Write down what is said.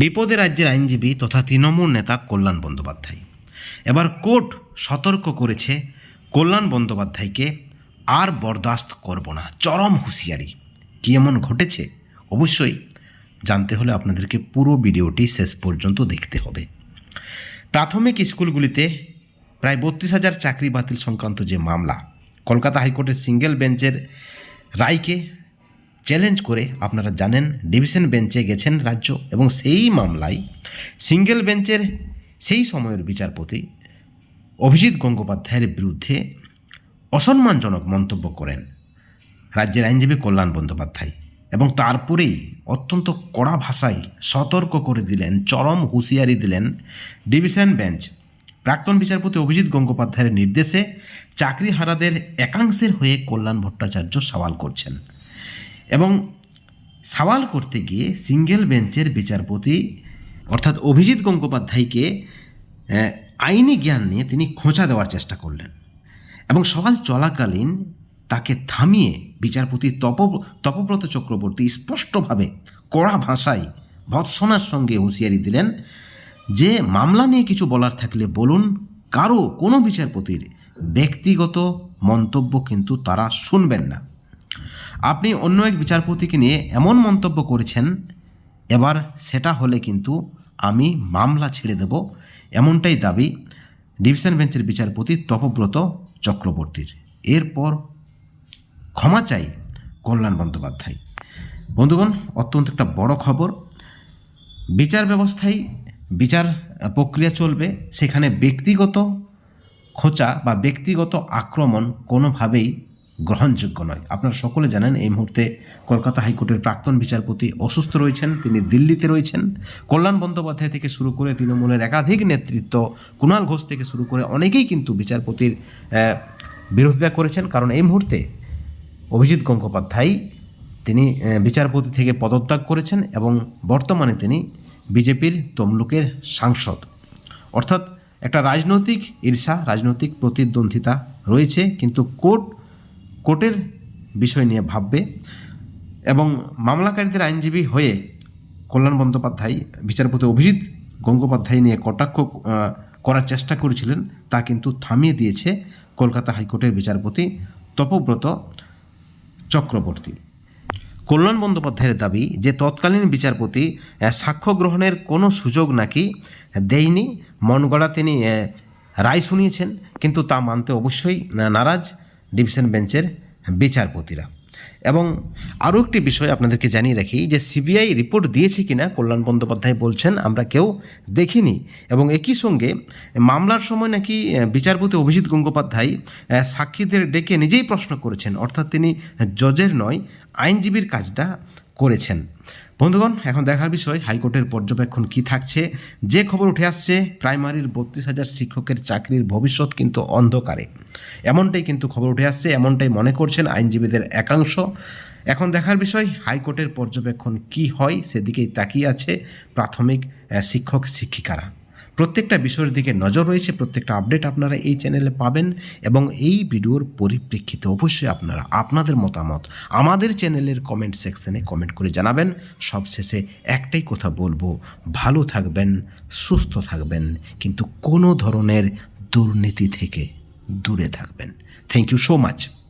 বিপদে রাজ্যের আইনজীবী তথা তৃণমূল নেতা কল্যাণ বন্দ্যোপাধ্যায়। এবার কোর্ট সতর্ক করেছে কল্যাণ বন্দ্যোপাধ্যায়কে, আর বরদাস্ত করব না, চরম হুঁশিয়ারি। কী এমন ঘটেছে? অবশ্যই জানতে হলে আপনাদেরকে পুরো ভিডিওটি শেষ পর্যন্ত দেখতে হবে। প্রাথমিক স্কুলগুলিতে প্রায় বত্রিশ হাজার চাকরি বাতিল সংক্রান্ত যে মামলা, কলকাতা হাইকোর্টের সিঙ্গেল বেঞ্চের রায়কে চ্যালেঞ্জ করে আপনারা জানেন ডিভিশন বেঞ্চে গেছেন রাজ্য এবং সেই মামলায় সিঙ্গেল বেঞ্চের সেই সময়ের বিচারপতি অভিজিৎ গঙ্গোপাধ্যায়ের বিরুদ্ধে অসম্মানজনক মন্তব্য করেন রাজ্যের আইনজীবী কল্যাণ বন্দ্যোপাধ্যায় এবং তারপরেই অত্যন্ত কড়া ভাষায় সতর্ক করে দিলেন, চরম হুঁশিয়ারি দিলেন ডিভিশন বেঞ্চ প্রাক্তন বিচারপতি অভিজিৎ গঙ্গোপাধ্যায়ের নির্দেশে চাকরিহারাদের একাংশের হয়ে কল্যাণ ভট্টাচার্য সওয়াল করছেন। এবং সওয়াল করতে গিয়ে সিঙ্গেল বেঞ্চের বিচারপতি, অর্থাৎ অভিজিৎ গঙ্গোপাধ্যায়কে আইনি জ্ঞান নিয়ে তিনি খোঁচা দেওয়ার চেষ্টা করলেন এবং সওয়াল চলাকালীন তাকে থামিয়ে বিচারপতি তপ, তপব্রত চক্রবর্তী স্পষ্টভাবে কড়া ভাষায় ভৎসনার সঙ্গে হুঁশিয়ারি দিলেন যে, মামলা নিয়ে কিছু বলার থাকলে বলুন, কারও কোনো বিচারপতির ব্যক্তিগত মন্তব্য কিন্তু তারা শুনবেন না। আপনি অন্য এক বিচারপতিকে নিয়ে এমন মন্তব্য করেছেন, এবার সেটা হলে কিন্তু আমি মামলা ছেড়ে দেব। এমনটাই দাবি ডিভিশন বেঞ্চের বিচারপতি তপব্রত চক্রবর্তীর। এরপর ক্ষমা চাই কল্যাণ বন্দ্যোপাধ্যায়। বন্ধুগণ, অত্যন্ত একটা বড় খবর। বিচার ব্যবস্থায় বিচার প্রক্রিয়া চলবে, সেখানে ব্যক্তিগত খোঁচা বা ব্যক্তিগত আক্রমণ কোনোভাবেই গ্রহণযোগ্য নয়। আপনারা সকলে জানেন এই মুহূর্তে কলকাতা হাইকোর্টের প্রাক্তন বিচারপতি অসুস্থ রয়েছেন, তিনি দিল্লিতে রয়েছেন। কল্যাণ বন্দ্যোপাধ্যায় থেকে শুরু করে তৃণমূলের একাধিক নেতৃত্ব, কুণাল ঘোষ থেকে শুরু করে অনেকেই কিন্তু বিচারপতির বিরোধিতা করেছেন। কারণ এই মুহূর্তে অভিজিৎ গঙ্গোপাধ্যায়, তিনি বিচারপতি থেকে পদত্যাগ করেছেন এবং বর্তমানে তিনি বিজেপির তমলুকের সাংসদ। অর্থাৎ একটা রাজনৈতিক ঈর্ষা, রাজনৈতিক প্রতিদ্বন্দ্বিতা রয়েছে, কিন্তু কোর্ট কোর্টের বিষয় নিয়ে ভাববে এবং মামলাকারীদের আইনজীবী হয়ে কল্যাণ বন্দ্যোপাধ্যায়, বিচারপতি অভিজিৎ গঙ্গোপাধ্যায় নিয়ে কটাক্ষ করার চেষ্টা করেছিলেন, তা কিন্তু থামিয়ে দিয়েছে কলকাতা হাইকোর্টের বিচারপতি তপব্রত চক্রবর্তী। কল্যাণ বন্দ্যোপাধ্যায়ের দাবি যে তৎকালীন বিচারপতি সাক্ষ্য গ্রহণের কোনো সুযোগ নাকি দেয়নি, মনগড়া তিনি রায় শুনিয়েছেন, কিন্তু তা মানতে অবশ্যই নারাজ। ডিভিশন বেঞ্চের বিচারপতিরা। এবং আরও একটি বিষয় আপনাদেরকে জানিয়ে রাখি যে সিবিআই রিপোর্ট দিয়েছে কিনা কল্যাণ বন্দ্যোপাধ্যায় বলছেন, আমরা কেউ দেখিনি। এবং একই সঙ্গে মামলার সময় নাকি বিচারপতি অভিজিৎ গঙ্গোপাধ্যায় সাক্ষীদের ডেকে নিজেই প্রশ্ন করেছেন। অর্থাৎ তিনি জজের নয়, আইনজীবীর কাজটা করেছেন। বন্ধুগণ, এখন দেখার বিষয়, হাইকোর্টের পর্যবেক্ষণ কি থাকছে? যে খবর উঠে আসছে, প্রাইমারির বত্রিশ হাজার শিক্ষকের চাকরির ভবিষ্যৎ কিন্তু অন্ধকারে। এমনটাই কিন্তু খবর উঠে আসছে, এমনটাই মনে করছেন আইনজীবীদের একাংশ। এখন দেখার বিষয়, হাইকোর্টের পর্যবেক্ষণ কি হয়, সেদিকেই তাকিয়ে আছে প্রাথমিক শিক্ষক শিক্ষিকারা প্রত্যেকটা বিষয়ের দিকে নজর রয়েছে, প্রত্যেকটা আপডেট আপনারা এই চ্যানেলে পাবেন এবং এই ভিডিওর পরিপ্রেক্ষিতে অবশ্যই আপনারা আপনাদের মতামত আমাদের চ্যানেলের কমেন্ট সেকশনে কমেন্ট করে জানাবেন। সবশেষে একটাই কথা বলব, ভালো থাকবেন, সুস্থ থাকবেন, কিন্তু কোনো ধরনের দুর্নীতি থেকে দূরে থাকবেন। Thank you so much